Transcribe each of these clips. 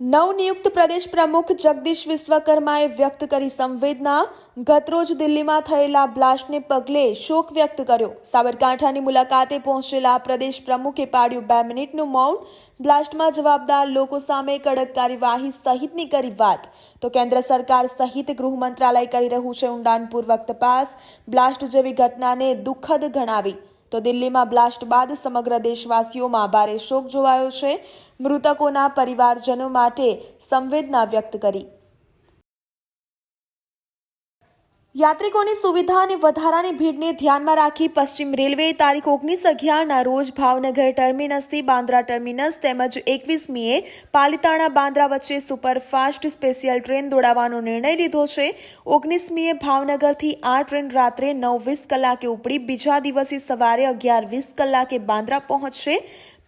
નવનિયુક્ત પ્રદેશ પ્રમુખ જગદીશ વિશ્વકર્માએ વ્યક્ત કરી સંવેદના. ગતરોજ દિલ્હીમાં થયેલા બ્લાસ્ટને પગલે શોક વ્યક્ત કર્યો. સાબરકાંઠાની મુલાકાતે પહોંચેલા પ્રદેશ પ્રમુખે પાડ્યું બે મિનિટનું મૌન. બ્લાસ્ટમાં જવાબદાર લોકો સામે કડક કાર્યવાહી સહિતની કરી વાત. તો કેન્દ્ર સરકાર સહિત ગૃહ મંત્રાલય કરી રહ્યું છે ઊંડાણપૂર્વક તપાસ. બ્લાસ્ટ જેવી ઘટનાને દુઃખદ ગણાવી. તો દિલ્હીમાં બ્લાસ્ટ બાદ સમગ્ર દેશવાસીઓમાં ભારે શોક જોવાયો છે. મૃતકોના પરિવારજનો માટે સંવેદના વ્યક્ત કરી. યાત્રિકોની સુવિધા અને વધારાની ભીડને ધ્યાનમાં રાખી પશ્ચિમ રેલવે તારીખ ઓગણીસ અગિયારના રોજ ભાવનગર ટર્મિનસથી બાંદ્રા ટર્મિનસ તેમજ એકવીસમીએ પાલિતાણા બાંદ્રા વચ્ચે સુપરફાસ્ટ સ્પેશિયલ ટ્રેન દોડાવવાનો નિર્ણય લીધો છે. ઓગણીસમીએ ભાવનગરથી આ ટ્રેન રાત્રે નવ વીસ કલાકે ઉપડી, બીજા દિવસે સવારે અગિયાર વીસ કલાકે બાંદ્રા પહોંચશે.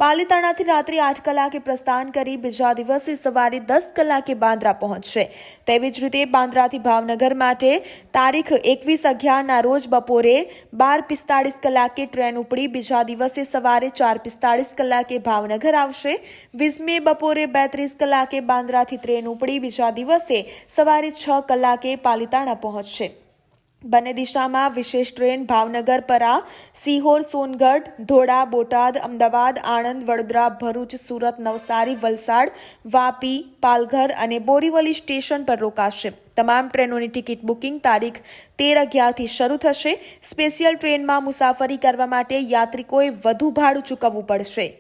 પાલિતાણાથી રાત્રે આઠ કલાકે પ્રસ્થાન કરી બીજા દિવસે સવારે દસ કલાકે બાંદ્રા પહોંચશે. તેવી જ રીતે બાંદ્રાથી ભાવનગર માટે તારીખ એકવીસ અગિયારના રોજ બપોરે બાર પિસ્તાળીસ કલાકે ટ્રેન ઉપડી બીજા દિવસે સવારે ચાર પિસ્તાળીસ કલાકે ભાવનગર આવશે. વીસમે બપોરે બેત્રીસ કલાકે બાંદ્રાથી ટ્રેન ઉપડી બીજા દિવસે સવારે છ કલાકે પાલિતાણા પહોંચશે. બંને દિશામાં વિશેષ ટ્રેન ભાવનગર, પરા, સિહોર, સોનગઢ, ધોળા, બોટાદ, અમદાવાદ, આણંદ, વડોદરા, ભરૂચ, સુરત, નવસારી, વલસાડ, વાપી, પાલઘર અને બોરીવલી સ્ટેશન પર રોકાશે. તમામ ટ્રેનોની ટિકિટ બુકિંગ તારીખ તેર અગિયારથી શરૂ થશે. સ્પેશિયલ ટ્રેનમાં મુસાફરી કરવા માટે યાત્રિકોએ વધુ ભાડું ચૂકવવું પડશે.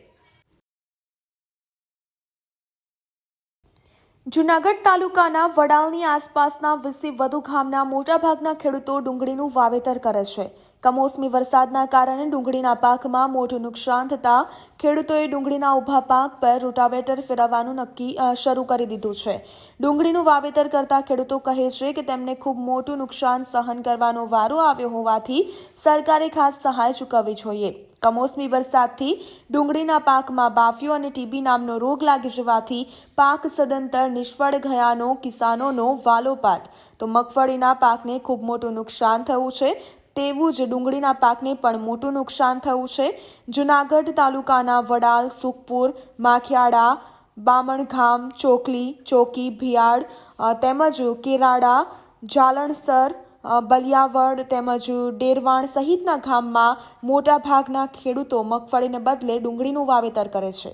જુનાગઢ તાલુકાના વડાલની આસપાસના વીસથી વધુ ગામના મોટાભાગના ખેડૂતો ડુંગળીનું વાવેતર કરે છે. કમોસમી વરસાદના કારણે ડુંગળીના પાકમાં મોટું નુકસાન થતાં ખેડૂતોએ ડુંગળીના ઊભા પાક પર રોટાવેટર ફેરવવાનું નક્કી શરૂ કરી દીધું છે. ડુંગળીનું વાવેતર કરતા ખેડૂતો કહે છે કે તેમને ખૂબ મોટું નુકસાન સહન કરવાનો વારો આવ્યો હોવાથી સરકારે ખાસ સહાય ચૂકવવી જોઈએ. કમોસમી વરસાદથી ડુંગળીના પાકમાં બાફિયો અને ટીબી નામનો રોગ લાગી જવાથી પાક સદંતર નિષ્ફળ ગયાનો કિસાનોનો વાલોપાત. તો મગફળીના પાકને ખૂબ મોટું નુકસાન થયું છે. તેવું જ ડુંગળીના પાકને પણ મોટું નુકસાન થયું છે. જુનાગઢ તાલુકાના વડાલ, સુખપુર, માખિયાળા બામણગામ ચોકલી, ચોકી ભિયાડ તેમજ કેરાડા, જાલણસર બલિયાવડ તેમજ ડેરવાણ સહિતના ગામમાં મોટાભાગના ખેડૂતો મગફળીને બદલે ડુંગળીનું વાવેતર કરે છે.